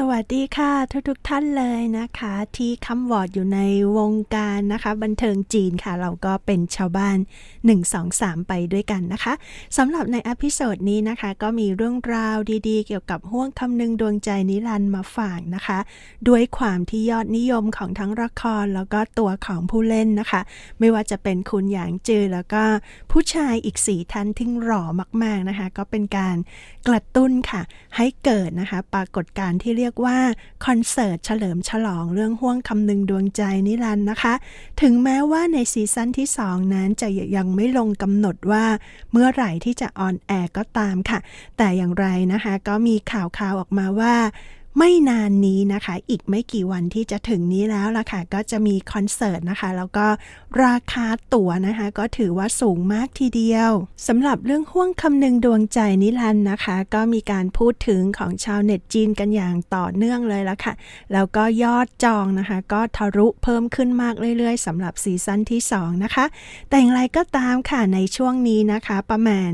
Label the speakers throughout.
Speaker 1: สวัสดีค่ะทุกทุกท่านเลยนะคะ ที่คำวอร์ดอยู่ในวงการนะคะ บันเทิงจีนค่ะ เราก็เป็นชาวบ้าน 1 2 3 ไปด้วยกันนะคะสำหรับในอพิโซดนี้นะคะ ก็มีเรื่องราวดีๆ เกี่ยวกับห่วงคำนึงดวงใจนิรันดร์มาฝากนะคะ ด้วยความที่ยอดนิยมของทั้งละครแล้วก็ตัวของผู้เล่นนะคะ ไม่ว่าจะเป็นคุณหยางจือแล้วก็ผู้ชายอีกสี่ท่านที่หล่อมาก ๆนะคะ ก็เป็นการกระตุ้นค่ะ ให้เกิดนะคะ ปรากฏการณ์ที่เรียกว่าคอนเสิร์ตเฉลิมฉลองเรื่องห่วงคำนึงดวงใจนิรันต์นะคะ ถึงแม้ว่าในซีซั่นที่ 2 นั้นจะยังไม่ลงกำหนดว่าเมื่อไหร่ที่จะออนแอร์ก็ตามค่ะ แต่อย่างไรนะคะ ก็มีข่าวข่าวออกมาว่า ไม่นานนี้นะคะ อีกไม่กี่วันที่จะถึงนี้แล้วล่ะค่ะ ก็จะมีคอนเสิร์ตนะคะ แล้วก็ราคาตั๋วนะคะ ก็ถือว่าสูงมากทีเดียวสำหรับเรื่องห่วงคำนึงดวงใจนิรันด์นะคะ ก็มีการพูดถึงของชาวเน็ตจีนกันอย่างต่อเนื่องเลยละค่ะ แล้วก็ยอดจองนะคะ ก็ทะลุเพิ่มขึ้นมากเรื่อยๆสำหรับซีซั่นที่ 2 นะคะ แต่อย่างไรก็ตามค่ะในช่วงนี้นะคะ ประมาณ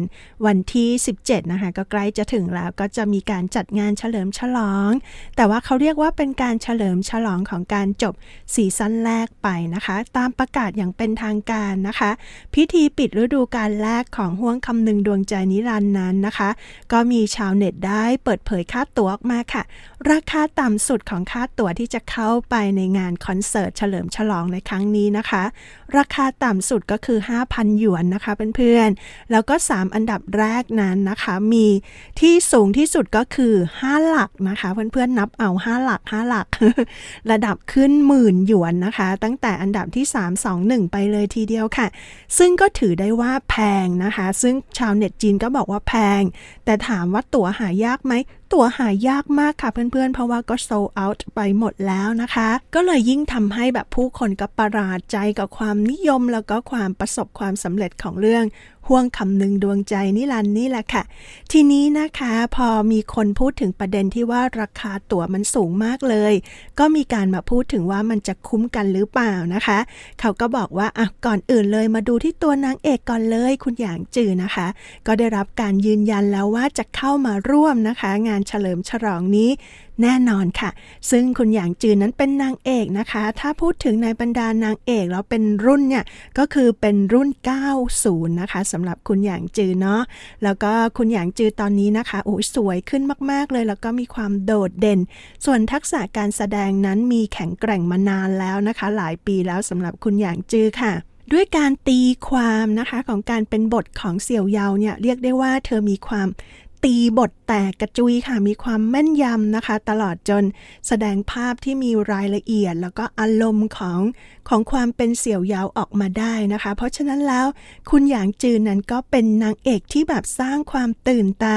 Speaker 1: วันที่ 17 นะคะ ก็ใกล้จะถึงแล้วก็จะมีการจัดงานเฉลิมฉลองแต่ว่าเขาเรียกว่าเป็นการเฉลิมฉลองของการจบซีซั่นแรกไปนะคะ ตามประกาศอย่างเป็นทางการนะคะ พิธีปิดฤดูกาลแรกของห่วงคำนึงดวงใจนิรันดร์นั้นนะคะ ก็มีชาวเน็ตได้เปิดเผยค่าตั๋วออกมาค่ะ ราคาต่ำสุดของค่าตั๋วที่จะเข้าไปในงานคอนเสิร์ตเฉลิมฉลองในครั้งนี้นะคะ ราคาต่ำสุดก็คือ 5,000 หยวนนะคะเพื่อนๆ แล้วก็ 3 อันดับแรกนั้นนะคะ มีที่สูงที่สุดก็คือ 5 หลักนะคะเพื่อนๆนับเอา5หลัก5หลัก ระดับขึ้นหมื่นหยวนนะคะ ตั้งแต่อันดับที่ 3 2 1 ไปเลยทีเดียวค่ะ ซึ่งก็ถือได้ว่าแพงนะคะ ซึ่งชาวเน็ตจีนก็บอกว่าแพง แต่ถามว่าตั๋วหายากไหม ตั๋วหายากมากค่ะเพื่อนๆ เพราะว่าก็โซลเอาท์ไปหมดแล้วนะคะ ก็เลยยิ่งทำให้แบบผู้คนก็ประหลาดใจกับความนิยมแล้วก็ความประสบความสำเร็จของเรื่องห่วงคำหนึ่งดวงใจนิรันนี่แหละค่ะ ทีนี้นะคะพอมีคนพูดถึงประเด็นที่ว่าราคาตั๋วมันสูงมากเลย ก็มีการมาพูดถึงว่ามันจะคุ้มกันหรือเปล่านะคะ เขาก็บอกว่าอะก่อนอื่นเลยมาดูที่ตัวนางเอกก่อนเลย คุณหยางจือนะคะ ก็ได้รับการยืนยันแล้วว่าจะเข้ามาร่วมนะคะ งานเฉลิมฉลองนี้แน่นอนค่ะ ซึ่งคุณหยางจือนั้นเป็นนางเอกนะคะ ถ้าพูดถึงในบรรดานางเอกแล้วเป็นรุ่นเนี่ยก็คือเป็นรุ่น 90 นะคะสำหรับคุณหยางจือเนาะแล้วก็คุณหยางจือตอนนี้นะคะโอ้สวยขึ้นมาก ๆ เลย แล้วก็มีความโดดเด่น ส่วนทักษะการแสดงนั้นมีแข็งแกร่งมานานแล้วนะคะ หลายปีแล้วสำหรับคุณหยางจือค่ะด้วยการตีความนะคะของการเป็นบทของเสี่ยวเยาเนี่ยเรียกได้ว่าเธอมีความ ตีบทแตกกระจุยค่ะ มีความแม่นยำนะคะ ตลอดจนแสดงภาพที่มีรายละเอียด แล้วก็อารมณ์ของของความเป็นเสี่ยวเยาออกมาได้นะคะ เพราะฉะนั้นแล้วคุณหยางจือนั้นก็เป็นนางเอกที่แบบสร้างความตื่นตา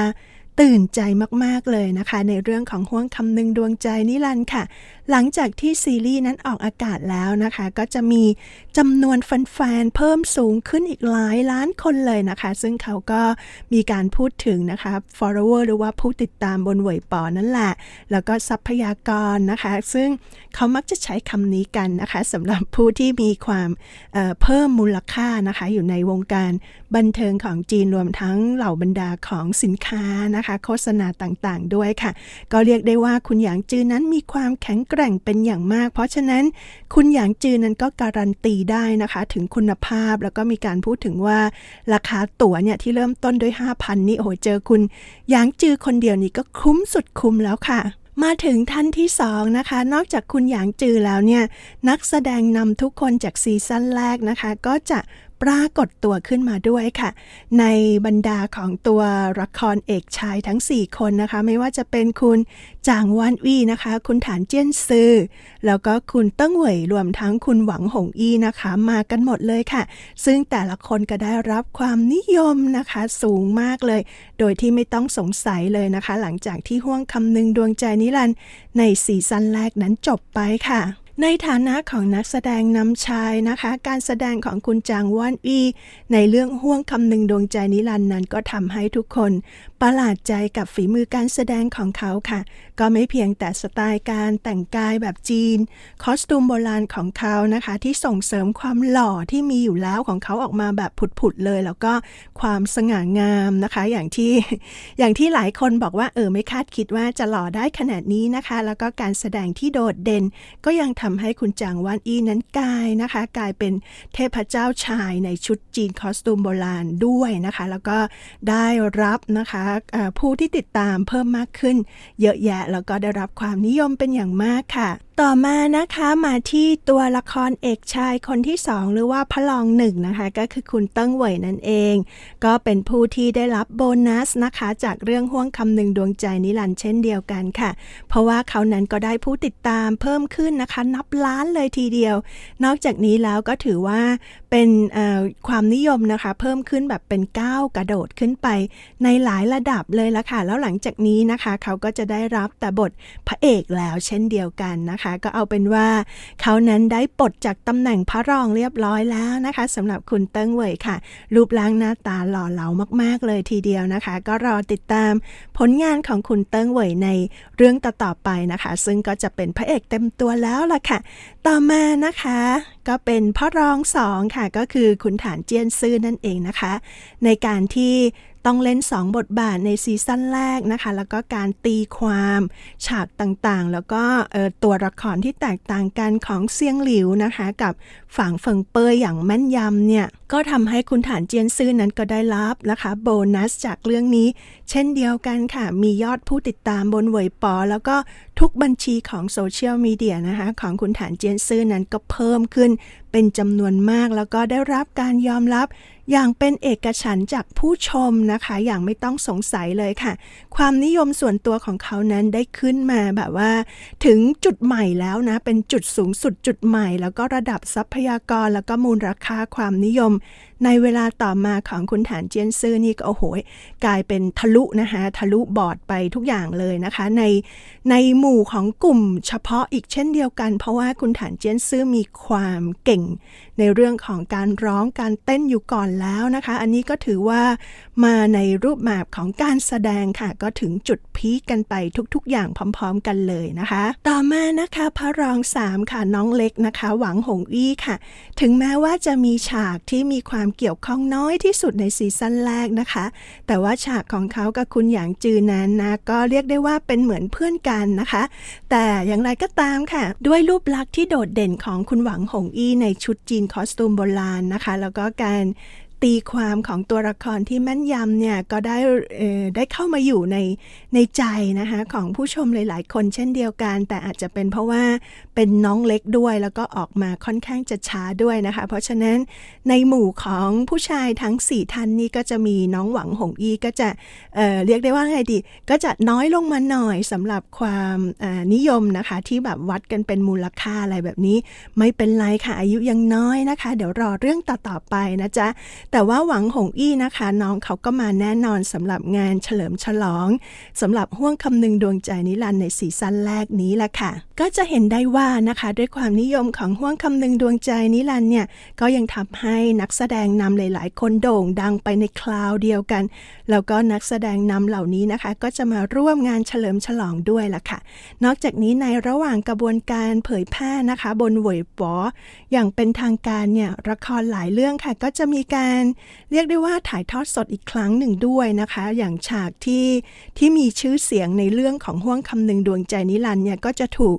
Speaker 1: ตื่นใจมากๆเลยนะคะ ในเรื่องของห่วงคำนึงดวงใจนิรันด์ค่ะ หลังจากที่ซีรีส์นั้นออกอากาศแล้วนะคะ ก็จะมีจำนวนแฟนๆเพิ่มสูงขึ้นอีกหลายล้านคนเลยนะคะ ซึ่งเขาก็มีการพูดถึงนะคะ follower หรือว่าผู้ติดตามบนเหวยปอนั่นแหละ แล้วก็ทรัพยากรนะคะ ซึ่งเขามักจะใช้คำนี้กันนะคะสำหรับผู้ที่มีความเเพิ่มมูลค่านะคะ อยู่ในวงการบันเทิงของจีนรวมทั้งเหล่าบรรดาของสินค้านะคะโฆษณาต่างๆ ด้วยค่ะ ก็เรียกได้ว่าคุณหยางจือนั้นมีความแข็งแกร่งเป็นอย่างมาก เพราะฉะนั้นคุณหยางจือนั้นก็การันตีได้นะคะ ถึงคุณภาพแล้วก็มีการพูดถึงว่า ราคาตั๋วเนี่ยที่เริ่มต้นด้วย 5,000 นี่โอ้โหเจอคุณหยางจือคนเดียวนี่ก็คุ้มสุดคุ้มแล้วค่ะมาถึงท่านที่สองนะคะ นอกจากคุณหยางจือแล้วเนี่ย นักแสดงนำทุกคนจากซีซั่นแรกนะคะ ก็จะ ปรากฏตัวขึ้นมาด้วยค่ะ ในบรรดาของตัวละครเอกชายทั้ง 4 คนนะคะ ไม่ว่าจะเป็นคุณจางวานวี่นะคะ คุณฐานเจี้ยนซือ แล้วก็คุณเติ้งเหวยรวมทั้งคุณหวังหงอี้นะคะ มากันหมดเลยค่ะ ซึ่งแต่ละคนก็ได้รับความนิยมนะคะสูงมากเลย โดยที่ไม่ต้องสงสัยเลยนะคะ หลังจากที่ห่วงคำนึงดวงใจนิรันในซีซั่นแรกนั้นจบไปค่ะ ในฐานะของนักแสดงนำชายนะคะ การแสดงของคุณจางว่านอีในเรื่องห่วงคำหนึ่งดวงใจนิรันดร์นั้นก็ทำให้ทุกคนประหลาดใจกับฝีมือการแสดงของเขาค่ะ ก็ไม่เพียงแต่สไตล์การแต่งกายแบบจีน คอสตูมโบราณของเขานะคะ ที่ส่งเสริมความหล่อที่มีอยู่แล้วของเขาออกมาแบบผุดๆเลย แล้วก็ความสง่างามนะคะ อย่างที่อย่างที่หลายคนบอกว่าเออไม่คาดคิดว่าจะหล่อได้ขนาดนี้นะคะ แล้วก็การแสดงที่โดดเด่นก็ยังทำให้คุณจางวานอีนั้นกลายนะคะ กลายเป็นเทพเจ้าชายในชุดจีนคอสตูมโบราณด้วยนะคะ แล้วก็ได้รับนะคะผู้ที่ติดตามเพิ่มมากขึ้น เยอะแยะแล้วก็ได้รับความนิยมเป็นอย่างมากค่ะ ต่อมานะคะมาที่ตัวละครเอกชายคนที่สองหรือว่าพระรองหนึ่งนะคะ ก็คือคุณเติ้งเหวยนั่นเอง ก็เป็นผู้ที่ได้รับโบนัสนะคะ จากเรื่องห่วงคำหนึ่งดวงใจนิรันด์เช่นเดียวกันค่ะ เพราะว่าเขานั้นก็ได้ผู้ติดตามเพิ่มขึ้นนะคะ นับล้านเลยทีเดียว นอกจากนี้แล้วก็ถือว่าเป็นความนิยมนะคะ เพิ่มขึ้นแบบเป็นก้าวกระโดดขึ้นไป ในหลายระดับเลยละค่ะแล้วหลังจากนี้นะคะ เขาก็จะได้รับแต่บทพระเอกแล้วเช่นเดียวกันนะคะก็เอาเป็นว่าเขานั้นได้ปลดจากตำแหน่งพระรองเรียบร้อยแล้วนะคะสำหรับคุณเติ้งเหวยค่ะ รูปร่างหน้าตาหล่อเหลามาก ๆ เลยทีเดียวนะคะ ก็รอติดตามผลงานของคุณเติ้งเหวยในเรื่องต่อๆไปนะคะ ซึ่งก็จะเป็นพระเอกเต็มตัวแล้วล่ะค่ะ ต่อมานะคะ ก็เป็นพ่อรองสองค่ะก็คือคุณฐานเจียนซื่อนั่นเองนะคะ ในการที่ ต้องเล่น 2 บทบาทในซีซั่นแรกนะคะ แล้วก็การตีความฉากต่างๆ แล้วก็ตัวละครที่แตกต่างกันของเซียงหลิวนะคะ กับฝังเฟิงเปยอย่างแม่นยำเนี่ย ก็ทำให้คุณฐานเจียนซื่อนั้นก็ได้รับนะคะ โบนัสจากเรื่องนี้ เช่นเดียวกันค่ะ มียอดผู้ติดตามบนเวยปอ แล้วก็ทุกบัญชีของโซเชียลมีเดียนะคะ ของคุณฐานเจียนซื่อนั้นก็เพิ่มขึ้นเป็นจำนวนมากแล้วก็ได้รับการยอมรับ อย่างเป็นเอกฉันจากผู้ชมนะคะ อย่างไม่ต้องสงสัยเลยค่ะ ความนิยมส่วนตัวของเขานั้นได้ขึ้นมาแบบว่า ถึงจุดใหม่แล้วนะ เป็นจุดสูงสุดจุดใหม่ แล้วก็ระดับทรัพยากรแล้วก็มูลราคาความนิยม ในเวลาต่อมาของคุณฐานเจียนซื่อนี่ก็โอ้โหกลายเป็นทะลุนะคะทะลุบอร์ดไปทุกอย่างเลยนะคะ ในในหมู่ของกลุ่มเฉพาะอีกเช่นเดียวกัน เพราะว่าคุณฐานเจียนซื่อมีความเก่ง ในเรื่องของการร้องการเต้นอยู่ก่อนแล้วนะคะ อันนี้ก็ถือว่ามาในรูปแบบของการแสดงค่ะ ก็ถึงจุดพีคกันไปทุกๆ อย่างพร้อม ๆ กันเลยนะคะ ต่อมานะคะพระรองสามค่ะน้องเล็กนะคะ หวังหงอี้ค่ะ ถึงแม้ว่าจะมีฉากที่มีความเกี่ยวข้องน้อยที่สุดในซีซั่นแรกนะคะ แต่ว่าฉากของเขากับคุณหยางจือนั้นนะก็เรียกได้ว่าเป็นเหมือนเพื่อนกันนะคะ แต่อย่างไรก็ตามค่ะ ด้วยรูปลักษณ์ที่โดดเด่นของคุณหวังหงอี้ในชุดจีนคอสตูมโบราณนะคะ แล้วก็การ ตีความของตัวละครที่แม่นยำเนี่ยก็ได้ได้เข้ามาอยู่ในในใจนะคะของผู้ชมหลาย ๆ คนเช่นเดียวกัน แต่อาจจะเป็นเพราะว่าเป็นน้องเล็กด้วยแล้วก็ออกมาค่อนข้างจะช้าด้วยนะคะ เพราะฉะนั้นในหมู่ของผู้ชายทั้ง 4ท่านนี้ก็จะมีน้องหวังหงอีก็จะเออเรียกได้ว่าไงดี ก็จะน้อยลงมาหน่อยสำหรับความนิยมนะคะ ที่แบบวัดกันเป็นมูลค่าอะไรแบบนี้ ไม่เป็นไรค่ะอายุยังน้อยนะคะ เดี๋ยวรอเรื่องต่อๆไปนะจ๊ะแต่ว่าหวังหงอี้นะคะ น้องเขาก็มาแน่นอนสำหรับงานเฉลิมฉลองสำหรับห่วงคำนึงดวงใจนิรันดร์ในซีซั่นแรกนี้แหละค่ะ ก็จะเห็นได้ว่านะคะด้วยความนิยมของห่วงคำนึงดวงใจนิรันเนี่ยก็ยังทำให้นักแสดงนำหลาย ๆ คนโด่งดังไปในคราวเดียวกัน แล้วก็นักแสดงนำเหล่านี้นะคะ ก็จะมาร่วมงานเฉลิมฉลองด้วยล่ะค่ะ นอกจากนี้ในระหว่างกระบวนการเผยแพร่นะคะ บนเวยปออย่างเป็นทางการเนี่ยละครหลายเรื่องค่ะ ก็จะมีการเรียกได้ว่าถ่ายทอดสดอีกครั้งหนึ่งด้วยนะคะ อย่างฉากที่ที่มีชื่อเสียงในเรื่องของห่วงคำนึงดวงใจนิรันเนี่ยก็จะถูก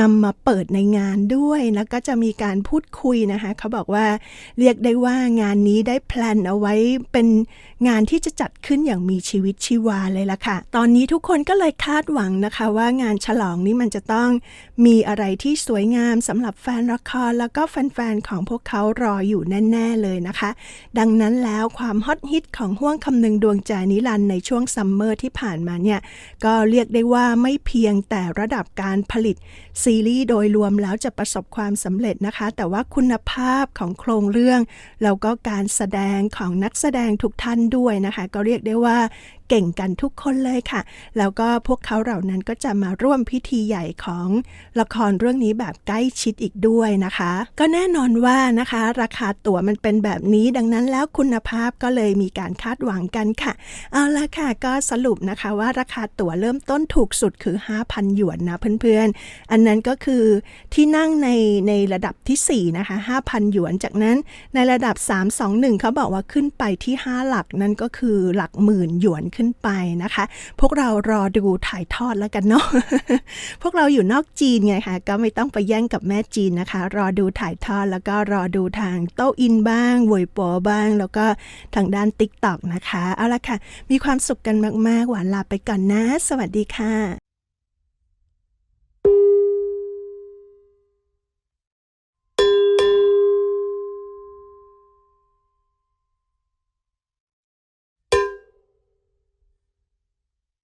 Speaker 1: นำมาเปิดในงานด้วยแล้วก็จะมีการพูดคุยนะคะเขาบอกว่าเรียกได้ว่างานนี้ได้แพลนเอาไว้เป็นงานที่จะจัดขึ้นอย่างมีชีวิตชีวาเลยล่ะค่ะ ตอนนี้ทุกคนก็เลยคาดหวังนะคะว่างานฉลองนี้มันจะต้องมีอะไรที่สวยงามสำหรับแฟนละครแล้วก็แฟนๆของพวกเขารออยู่แน่ ๆเลยนะคะ ดังนั้นแล้วความฮอตฮิตของห่วงคำนึงดวงใจนิรันดร์ในช่วงซัมเมอร์ที่ผ่านมาเนี่ยก็เรียกได้ว่าไม่เพียงแต่ระดับการผลิตซีรีส์โดยรวมแล้วจะประสบความสำเร็จนะคะ แต่ว่าคุณภาพของโครงเรื่อง แล้วก็การแสดงของนักแสดงทุกท่านด้วยนะคะ ก็เรียกได้ว่า เก่งกันทุกคนเลยค่ะ แล้วก็พวกเขาเหล่านั้นก็จะมาร่วมพิธีใหญ่ของละครเรื่องนี้แบบใกล้ชิดอีกด้วยนะคะ ก็แน่นอนว่านะคะ ราคาตั๋วมันเป็นแบบนี้ดังนั้นแล้วคุณภาพก็เลยมีการคาดหวังกันค่ะ เอาละค่ะก็สรุปนะคะว่าราคาตั๋วเริ่มต้นถูกสุดคือ 5,000 หยวนนะเพื่อนๆ อันนั้นก็คือที่นั่งในในระดับทีสี่4 นะคะ 5,000 หยวน จากนั้นในระดับ 321 เขาบอกว่าขึ้นไปที่ 5 หลักนั่นก็คือหลักหมื่นหยวนขึ้นไปนะคะ พวกเรารอดูถ่ายทอดแล้วกันเนาะพวกเราอยู่นอกจีนไงคะก็ไม่ต้องไปแย่งกับแม่จีนนะคะ รอดูถ่ายทอดแล้วก็รอดูทางโต้อินบ้างวยปอบ้าง แล้วก็ทางด้านติ๊กต็อกนะคะ เอาละค่ะ มีความสุขกันมาก ๆ หวานลาไปก่อนนะ สวัสดีค่ะ